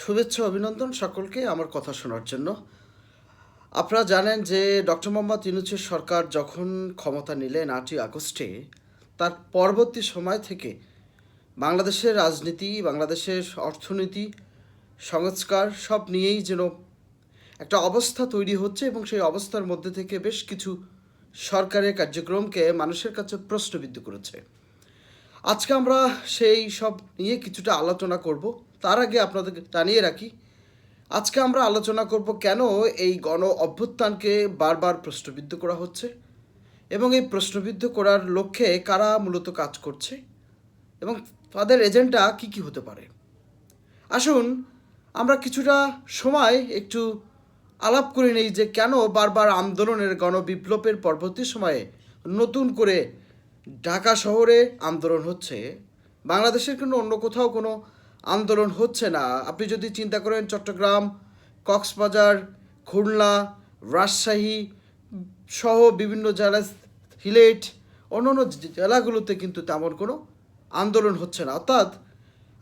শুভেচ্ছা, অভিনন্দন সকলকে আমার কথা শোনার জন্য। আপনারা জানেন যে ডক্টর মোহাম্মদ ইউনুসের সরকার যখন ক্ষমতা নিলেন আটই আগস্টে, তার পরবর্তী সময় থেকে বাংলাদেশের রাজনীতি, বাংলাদেশের অর্থনীতি, সংস্কার সব নিয়েই যেন একটা অবস্থা তৈরি হচ্ছে এবং সেই অবস্থার মধ্যে থেকে বেশ কিছু সরকারের কার্যক্রমকে মানুষের কাছে প্রশ্নবিদ্ধ করেছে। আজকে আমরা সেই সব নিয়ে কিছুটা আলোচনা করব। তার আগে আপনাদের জানিয়ে রাখি, আজকে আমরা আলোচনা করব কেন এই গণ অভ্যুত্থানকে বারবার প্রশ্নবিদ্ধ করা হচ্ছে এবং এই প্রশ্নবিদ্ধ করার লক্ষ্যে কারা মূলত কাজ করছে এবং তাদের এজেন্টটা কি কি হতে পারে। আসুন, আমরা কিছুটা সময় একটু আলাপ করে নেই যে কেন বারবার আন্দোলনের গণবিপ্লবের পরবর্তী সময়ে নতুন করে ঢাকা শহরে আন্দোলন হচ্ছে। বাংলাদেশের কোনো অন্য কোথাও কোনো আন্দোলন হচ্ছে না। আপনি যদি চিন্তা করেন, চট্টগ্রাম, কক্সবাজার, খুলনা, রাজশাহী সহ বিভিন্ন জেলা সিলেট, অন্যান্য জেলাগুলোতে কিন্তু তেমন কোনো আন্দোলন হচ্ছে না। অর্থাৎ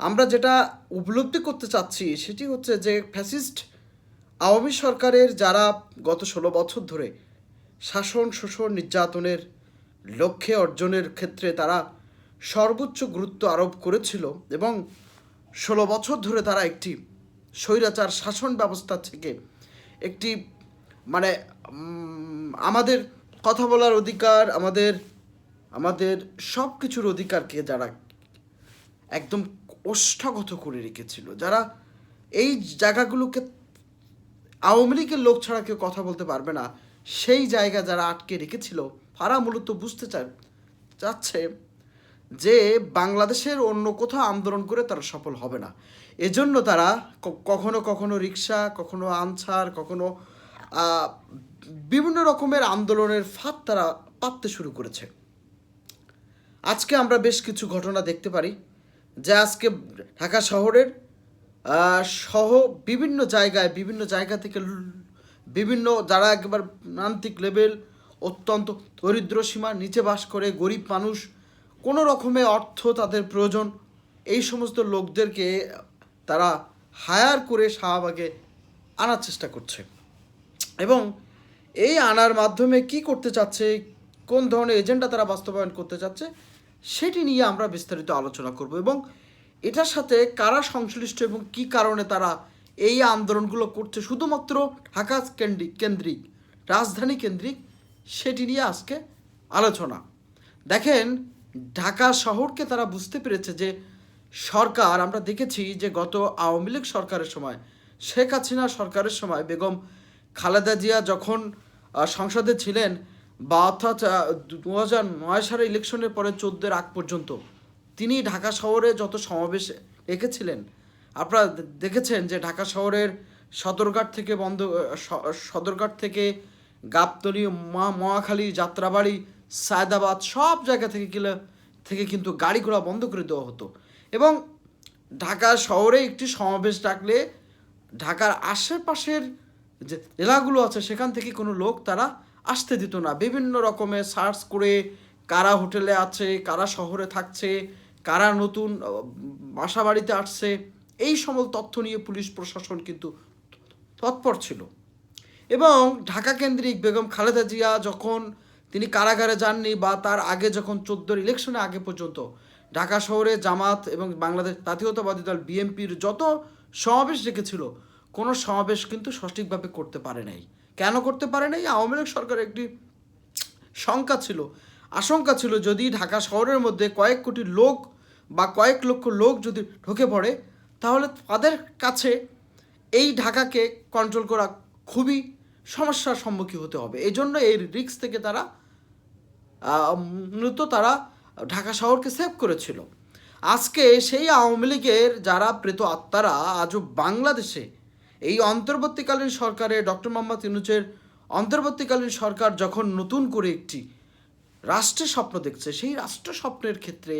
আমরা যেটা উপলব্ধি করতে চাচ্ছি সেটি হচ্ছে যে ফ্যাসিস্ট আওয়ামী সরকারের যারা গত ষোলো বছর ধরে শাসন, শোষণ, নির্যাতনের লক্ষ্যে অর্জনের ক্ষেত্রে তারা সর্বোচ্চ গুরুত্ব আরোপ করেছিল এবং ষোলো বছর ধরে তারা একটি স্বৈরাচার শাসন ব্যবস্থা থেকে একটি মানে আমাদের কথা বলার অধিকার, আমাদের আমাদের সব কিছুর অধিকারকে যারা একদম ওষ্ঠাগত করে রেখেছিল, যারা এই জায়গাগুলোকে, আওয়ামী লীগের লোক ছাড়া কেউ কথা বলতে পারবে না, সেই জায়গা যারা আটকে রেখেছিল, তারা মূলত বুঝতে চায়, চাচ্ছে যে বাংলাদেশের অন্য কোথাও আন্দোলন করে তারা সফল হবে না। এজন্য তারা কখনো কখনো রিক্সা, কখনো আনসার, কখনো বিভিন্ন রকমের আন্দোলনের ফাঁদ তারা পাততে শুরু করেছে। আজকে আমরা বেশ কিছু ঘটনা দেখতে পারি, যে আজকে ঢাকা শহরের সহ বিভিন্ন জায়গায়, বিভিন্ন জায়গা থেকে বিভিন্ন যারা একবার প্রান্তিক লেভেল অত্যন্ত দরিদ্র সীমার নিচে বাস করে, গরিব মানুষ কোনো রকমে অর্থ তাদের প্রয়োজন। এই সমস্ত লোকদেরকে তারা হায়ার করে শাহবাগে আনার চেষ্টা করছে। এবং এই আনার মাধ্যমে কি করতে চাচ্ছে, কোন ধরনের এজেন্ডা তারা বাস্তবায়ন করতে চাচ্ছে, সেটি নিয়ে আমরা বিস্তারিত আলোচনা করব। এবং এটার সাথে কারা সংশ্লিষ্ট এবং কি কারণে তারা এই আন্দোলনগুলো করছে, শুধুমাত্র ঢাকা কেন্দ্রিক কেন্দ্রিক, রাজধানী কেন্দ্রিক, সেটি নিয়ে আজকে আলোচনা। দেখেন ঢাকা শহরকে তারা বুঝতে পেরেছে যে সরকার, আমরা দেখেছি যে গত আওয়ামী লীগ সরকারের সময়, শেখ হাসিনা সরকারের সময় বেগম খালেদা জিয়া যখন সংসদে ছিলেন বা অর্থাৎ দু হাজার নয় সালের ইলেকশনের পরে চোদ্দের আগ পর্যন্ত, তিনি ঢাকা শহরে যত সমাবেশ রেখেছিলেন আপনারা দেখেছেন যে ঢাকা শহরের সদরঘাট থেকে বন্ধ সদরঘাট থেকে গাবতলী, মা, মহাখালী, যাত্রাবাড়ি সায়দাবাদ সব জায়গা থেকে গেলে, থেকে কিন্তু গাড়ি ঘোড়া বন্ধ করে দেওয়া হতো। এবং ঢাকা শহরে একটি সমাবেশ ডাকলে ঢাকার আশেপাশের যে জেলাগুলো আছে, সেখান থেকে কোনো লোক তারা আসতে দিত না। বিভিন্ন রকমের সার্চ করে কারা হোটেলে আছে, কারা শহরে থাকছে, কারা নতুন বাসা বাড়িতে আসছে, এই সমল তথ্য নিয়ে পুলিশ প্রশাসন কিন্তু তৎপর ছিল। এবং ঢাকা কেন্দ্রিক বেগম খালেদা জিয়া যখন তিনি কারাগারে যাননি বা তার আগে যখন চোদ্দোর ইলেকশনে আগে পর্যন্ত ঢাকা শহরে জামাত এবং বাংলাদেশ জাতীয়তাবাদী দল বিএনপির যত সমাবেশ রেখেছিল কোনো সমাবেশ কিন্তু সঠিকভাবে করতে পারে নাই। কেন করতে পারে নাই? আওয়ামী লীগ সরকার একটি শঙ্কা ছিল। আশঙ্কা ছিল যদি ঢাকা শহরের মধ্যে কয়েক কোটি লোক বা কয়েক লক্ষ লোক যদি ঢুকে পড়ে, তাহলে তাদের কাছে এই ঢাকাকে কন্ট্রোল করা খুবই সমস্যার সম্মুখীন হতে হবে। এই জন্য এই রিস্ক থেকে তারা মূলত তারা ঢাকা শহরকে সেভ করেছিল। আজকে সেই আওয়ামী লীগের যারা প্রেত আত্মারা আজও বাংলাদেশে এই অন্তর্বর্তীকালীন সরকারে ডক্টর মোহাম্মদ ইউনুসের অন্তর্বর্তীকালীন সরকার যখন নতুন করে একটি রাষ্ট্রের স্বপ্ন দেখছে, সেই রাষ্ট্র স্বপ্নের ক্ষেত্রে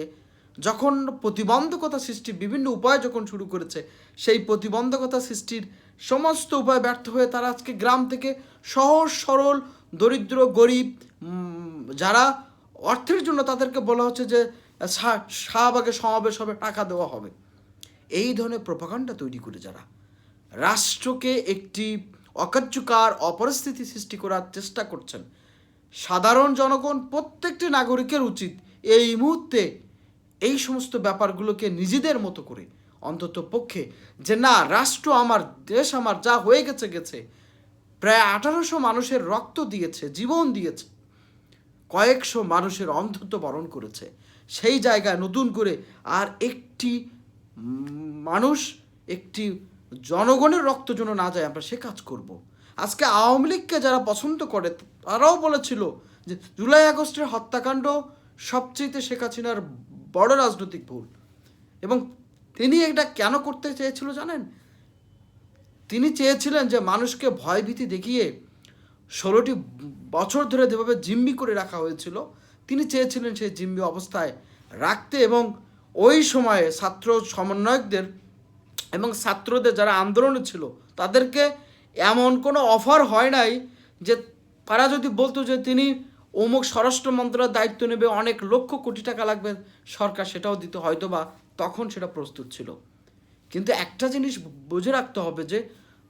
যখন প্রতিবন্ধকতা সৃষ্টি বিভিন্ন উপায় যখন শুরু করেছে, সেই প্রতিবন্ধকতা সৃষ্টির সমস্ত উপায় ব্যর্থ হয়ে তারা আজকে গ্রাম থেকে সহজ সরল দরিদ্র, গরিব যারা অর্থের জন্য তাদেরকে বলা হচ্ছে যে শাহবাগে সমাবেশ হবে, টাকা দেওয়া হবে। এই ধরনের প্রপাগান্ডা তৈরি করে যারা, রাষ্ট্রকে একটি অকার্যকার অপরিস্থিতি সৃষ্টি করার চেষ্টা করছেন, সাধারণ জনগণ, প্রত্যেকটি নাগরিকের উচিত এই মুহূর্তে এই সমস্ত ব্যাপারগুলোকে নিজেদের মতো করে অন্তত পক্ষে যে, না, রাষ্ট্র আমার, দেশ আমার, যা হয়ে গেছে গেছে। প্রায় আঠারোশো মানুষের রক্ত দিয়েছে, জীবন দিয়েছে। কয়েকশো মানুষের অন্ধত্ব বরণ করেছে। সেই জায়গায় নতুন করে আর একটি মানুষ, একটি জনগণের রক্ত যেন না যায়, আমরা সে কাজ করব। আজকে আওয়ামী লীগকে যারা পছন্দ করে, তারাও বলেছিল যে জুলাই আগস্টের হত্যাকাণ্ড সবচেয়ে শেখ হাসিনার বড় রাজনৈতিক ভুল। এবং তিনি এটা কেন করতে চেয়েছিল জানেন? তিনি চেয়েছিলেন যে মানুষকে ভয়ভীতি দেখিয়ে ষোলোটি বছর ধরে যেভাবে জিম্মি করে রাখা হয়েছিল, তিনি চেয়েছিলেন সেই জিম্মি অবস্থায় রাখতে এবং ওই সময়ে ছাত্র সমন্বয়কদের এবং ছাত্রদের যারা আন্দোলনে ছিল, তাদেরকে এমন কোনো অফার হয় নাই যে তারা যদি বলতো যে তিনি অমুক স্বরাষ্ট্র মন্ত্রণালয়ের দায়িত্ব নেবে, অনেক লক্ষ কোটি টাকা লাগবে, সরকার সেটাও দিতে হয়তো বা তখন সেটা প্রস্তুত ছিল। কিন্তু একটা জিনিস বুঝে রাখতে হবে যে,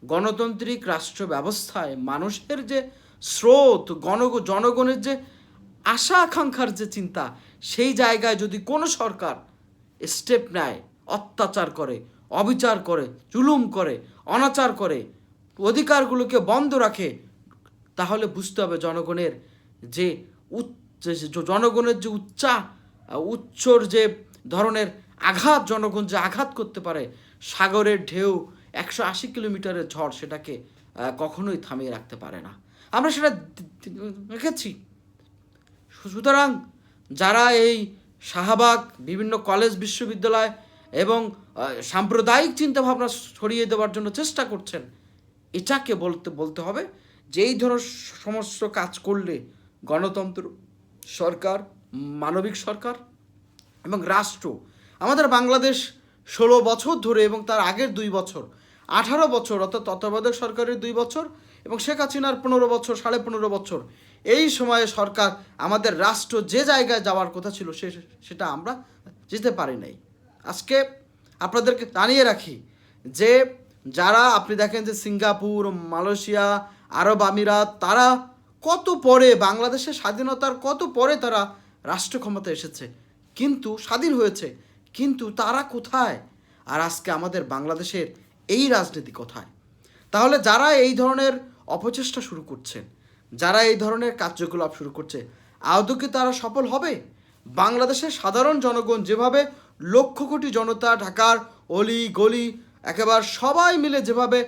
গণতান্ত্রিক রাষ্ট্র ব্যবস্থায় মানুষের যে স্রোত গণ জনগণের যে আশা আকাঙ্ক্ষার যে চিন্তা, সেই জায়গায় যদি কোনো সরকার স্টেপ নেয়, অত্যাচার করে, অবিচার করে, জুলুম করে, অনাচার করে, অধিকারগুলোকে বন্ধ রাখে, তাহলে বুঝতে হবে জনগণের যে উচ্চ জনগণের যে উচ্চা উচ্চর যে ধরনের আঘাত, জনগণ যে আঘাত করতে পারে সাগরের ঢেউ একশো আশি কিলোমিটারের ঝড় সেটাকে কখনোই থামিয়ে রাখতে পারে না। আমরা সেটা দেখেছি সুতরাং যারা এই শাহবাগ, বিভিন্ন কলেজ, বিশ্ববিদ্যালয় এবং সাম্প্রদায়িক চিন্তাভাবনা ছড়িয়ে দেওয়ার জন্য চেষ্টা করছেন, এটাকে বলতে বলতে হবে যে এই ধরনের সমস্ত কাজ করলে গণতন্ত্র, সরকার, মানবিক সরকার এবং রাষ্ট্র, আমাদের বাংলাদেশ ষোলো বছর ধরে এবং তার আগের দুই বছর, আঠারো বছর, অর্থাৎ তত্ত্বাবধায়ক সরকারের দুই বছর এবং শেখ হাসিনার পনেরো বছর, সাড়ে পনেরো বছর। এই সময়ে সরকার আমাদের রাষ্ট্র যে জায়গায় যাওয়ার কথা ছিল সে, সেটা আমরা যেতে পারি নাই। আজকে আপনাদেরকে জানিয়ে রাখি যে, যারা আপনি দেখেন যে সিঙ্গাপুর, মালয়েশিয়া, আরব আমিরাত, তারা কত পরে বাংলাদেশের স্বাধীনতার কত পরে তারা রাষ্ট্র ক্ষমতা এসেছে। কিন্তু স্বাধীন হয়েছে। কিন্তু তারা কোথায়? আর আজকে আমাদের বাংলাদেশের এই রাজনীতি কোথায়? তাহলে যারা এই ধরনের অপচেষ্টা শুরু করছেন, যারা এই ধরনের কার্যকলাপ শুরু করছে, আদৌ কি তারা সফল হবে? বাংলাদেশের সাধারণ জনগণ যেভাবে লক্ষ কোটি জনতা, ঢাকার অলি, গলি, একেবারে সবাই মিলে যেভাবে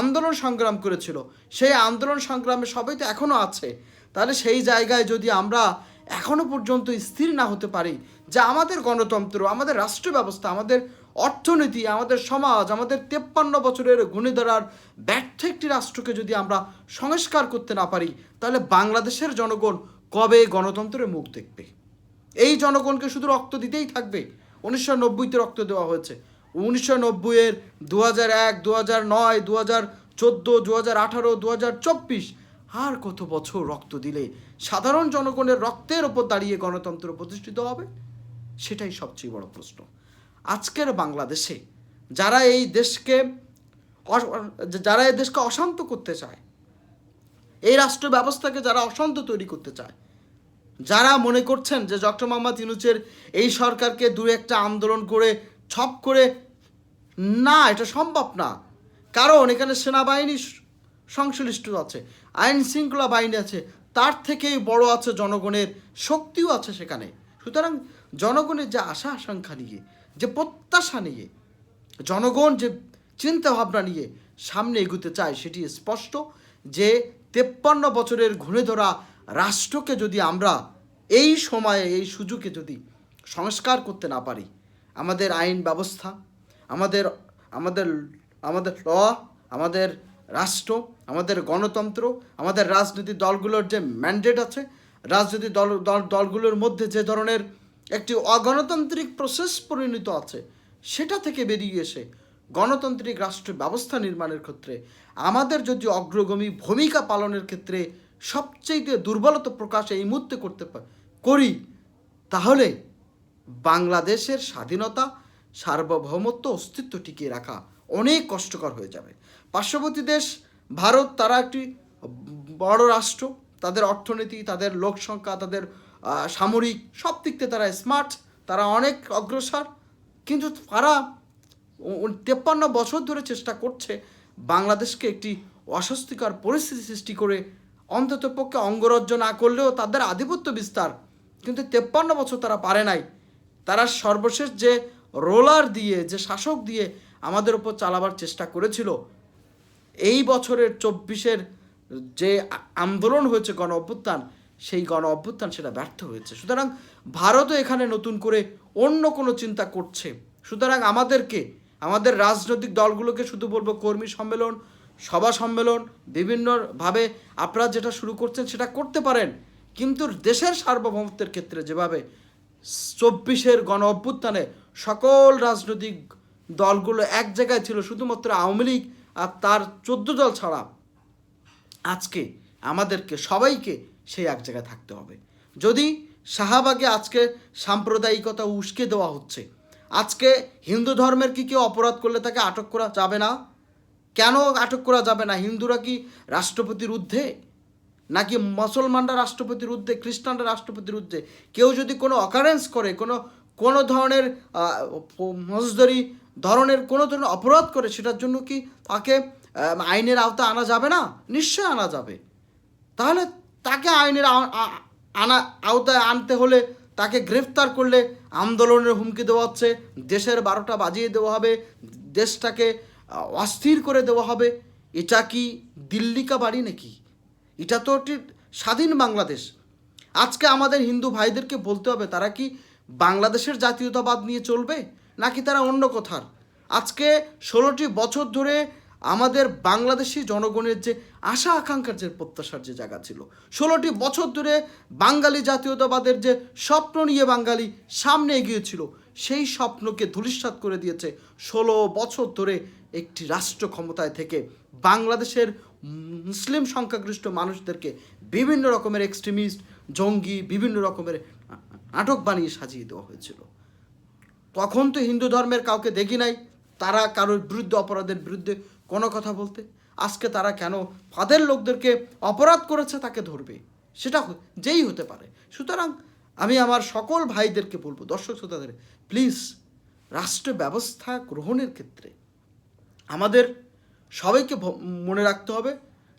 আন্দোলন সংগ্রাম করেছিল, সেই আন্দোলন সংগ্রামে সবাই তো এখনও আছে। তাহলে সেই জায়গায় যদি আমরা এখনও পর্যন্ত স্থির না হতে পারি যে আমাদের গণতন্ত্র, আমাদের রাষ্ট্র ব্যবস্থা আমাদের অর্থনীতি, আমাদের সমাজ, আমাদের তেপ্পান্ন বছরের গুণে ধরার ব্যর্থ একটি রাষ্ট্রকে যদি আমরা সংস্কার করতে না পারি, তাহলে বাংলাদেশের জনগণ কবে গণতন্ত্রের মুখ দেখবে? এই জনগণকে শুধু রক্ত দিতেই থাকবে? উনিশশো নব্বইতে রক্ত দেওয়া হয়েছে। উনিশশো নব্বইয়ের দু হাজার এক দু হাজার নয় দু হাজার চোদ্দ দু হাজার আঠারো দু হাজার চব্বিশ, আর কত বছর রক্ত দিলে সাধারণ জনগণের রক্তের ওপর দাঁড়িয়ে গণতন্ত্র প্রতিষ্ঠিত হবে? সেটাই সবচেয়ে বড় প্রশ্ন। আজকের বাংলাদেশে যারা এই দেশকে যারা এই দেশকে অশান্ত করতে চায়, এই রাষ্ট্র ব্যবস্থাকে যারা অশান্ত তৈরি করতে চায়, যারা মনে করছেন যে ডক্টর মোহাম্মদ ইউনুসের এই সরকারকে দু একটা আন্দোলন করে ছপ করে, না, এটা সম্ভব না। কারণ এখানে সেনাবাহিনী সংশ্লিষ্ট আছে আইন শৃঙ্খলা বাহিনী আছে, তার থেকেই বড় আছে জনগণের শক্তিও আছে সেখানে। সুতরাং জনগণের যে আশা আকাঙ্ক্ষা নিয়ে, যে প্রত্যাশা নিয়ে, জনগণ যে চিন্তা ভাবনা নিয়ে সামনে এগুতে চায় সেটি স্পষ্ট যে তেপ্পান্ন বছরের ঘুরে ধরা রাষ্ট্রকে যদি আমরা এই সময়ে, এই সুযোগে যদি সংস্কার করতে না পারি, আমাদের আইন ব্যবস্থা, আমাদের আমাদের আমাদের ল, আমাদের রাষ্ট্র, আমাদের গণতন্ত্র, আমাদের রাজনৈতিক দলগুলোর যে ম্যান্ডেট আছে রাজনৈতিক দল দল, দলগুলোর মধ্যে যে ধরনের একটি অগণতান্ত্রিক প্রসেস পরিণত আছে, সেটা থেকে বেরিয়ে এসে গণতান্ত্রিক রাষ্ট্র ব্যবস্থা নির্মাণের ক্ষেত্রে, আমাদের যদি অগ্রগামী ভূমিকা পালনের ক্ষেত্রে সবচেয়ে দুর্বলতা প্রকাশ এই মুহূর্তে করতে করি, তাহলে বাংলাদেশের স্বাধীনতা, সার্বভৌমত্ব, অস্তিত্ব টিকিয়ে রাখা অনেক কষ্টকর হয়ে যাবে। পার্শ্ববর্তী দেশ, ভারত তারা একটি বড় রাষ্ট্র তাদের অর্থনীতি, তাদের লোক সংখ্যা, তাদের সামরিক সব দিক থেকে তারা স্মার্ট তারা অনেক অগ্রসর। কিন্তু তারা তেপ্পান্ন বছর ধরে চেষ্টা করছে বাংলাদেশকে একটি অস্বস্তিকর পরিস্থিতি সৃষ্টি করে, অন্তত পক্ষে অঙ্গরাজ্য না করলেও তাদের আধিপত্য বিস্তার। কিন্তু তেপ্পান্ন বছর তারা পারে নাই। তারা সর্বশেষ যে রোলার দিয়ে, যে শাসক দিয়ে আমাদের উপর চালাবার চেষ্টা করেছিল, এই বছরের চব্বিশের যে আন্দোলন হয়েছে গণ অভ্যুত্থান, সেই গণ অভ্যুত্থান সেটা ব্যর্থ হয়েছে। সুতরাং ভারতও এখানে নতুন করে অন্য কোনো চিন্তা করছে। সুতরাং আমাদেরকে, আমাদের রাজনৈতিক দলগুলোকে শুধু বলব কর্মী সম্মেলন, সভা সম্মেলন, বিভিন্নভাবে আপনারা যেটা শুরু করছেন সেটা করতে পারেন। কিন্তু দেশের সার্বভৌমত্বের ক্ষেত্রে যেভাবে চব্বিশের গণ অভ্যুত্থানে সকল রাজনৈতিক দলগুলো এক জায়গায় ছিল, শুধুমাত্র আওয়ামী লীগ আর তার চোদ্দ দল ছাড়া আজকে আমাদেরকে, সবাইকে সেই এক জায়গায় থাকতে হবে। যদি শাহবাগে আজকে সাম্প্রদায়িকতা উস্কে দেওয়া হচ্ছে, আজকে হিন্দু ধর্মের কি কেউ অপরাধ করলে তাকে আটক করা যাবে না? কেন আটক করা যাবে না? হিন্দুরা কি রাষ্ট্রপতির ঊর্ধ্বে? নাকি মুসলমানরা রাষ্ট্রপতির ঊর্ধ্বে, খ্রিস্টানরা রাষ্ট্রপতির ঊর্ধ্বে? কেউ যদি কোনো অকারেন্স করে, কোনো কোনো ধরনের মজদরি ধরনের কোনো ধরনের অপরাধ করে, সেটার জন্য কি তাকে আইনের আওতা আনা যাবে না? নিশ্চয় আনা যাবে। তাহলে তাকে আইনের আনা আওতায় আনতে হলে তাকে গ্রেফতার করলে আন্দোলনের হুমকি দেওয়া হচ্ছে, দেশের বারোটা বাজিয়ে দেওয়া হবে, দেশটাকে অস্থির করে দেওয়া হবে। এটা কি দিল্লিকা বাড়ি নাকি? এটা তো স্বাধীন বাংলাদেশ। আজকে আমাদের হিন্দু ভাইদেরকে বলতে হবে, তারা কি বাংলাদেশের জাতীয়তাবাদ নিয়ে চলবে? নাকি তারা অন্য কথার? আজকে ষোলোটি বছর ধরে আমাদের বাংলাদেশি জনগণের যে আশা আকাঙ্ক্ষার যে প্রত্যাশার যে জায়গা ছিল, ষোলোটি বছর ধরে বাঙালি জাতীয়তাবাদের যে স্বপ্ন নিয়ে বাঙালি সামনে এগিয়েছিল সেই স্বপ্নকে ধূলিসাৎ করে দিয়েছে ষোলো বছর ধরে একটি রাষ্ট্র ক্ষমতায় থেকে বাংলাদেশের মুসলিম সংখ্যাগরিষ্ঠ মানুষদেরকে বিভিন্ন রকমের এক্সট্রিমিস্ট জঙ্গি, বিভিন্ন রকমের নাটক বানিয়ে সাজিয়ে দেওয়া হয়েছিল। তখন তো হিন্দু ধর্মের কাউকে দেখি নাই, তারা কারোর বিরুদ্ধে, অপরাধের বিরুদ্ধে কোনো কথা বলতে। আজকে তারা কেন তাদের লোকদেরকে অপরাধ করেছে তাকে ধরবে? সেটা যেই হতে পারে। সুতরাং আমি আমার সকল ভাইদেরকে বলব, দর্শক শ্রোতাদের প্লিজ রাষ্ট্র ব্যবস্থা গ্রহণের ক্ষেত্রে আমাদের সবাইকে মনে রাখতে হবে,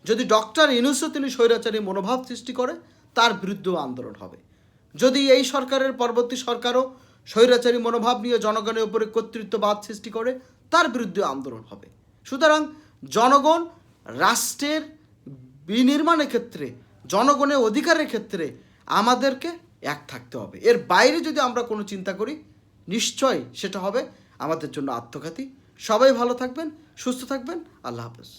যদি ডক্টর ইনুসও তিনি স্বৈরাচারী মনোভাব সৃষ্টি করে, তার বিরুদ্ধেও আন্দোলন হবে। যদি এই সরকারের পরবর্তী সরকারও স্বৈরাচারী মনোভাব নিয়ে জনগণের উপরে কর্তৃত্ববাদ সৃষ্টি করে, তার বিরুদ্ধে আন্দোলন হবে। সুতরাং জনগণ রাষ্ট্রের বিনির্মাণের ক্ষেত্রে, জনগণের অধিকারের ক্ষেত্রে আমাদেরকে এক থাকতে হবে। এর বাইরে যদি আমরা কোনো চিন্তা করি, নিশ্চয় সেটা হবে আমাদের জন্য আত্মঘাতী। সবাই ভালো থাকবেন, সুস্থ থাকবেন। আল্লাহ হাফেজ।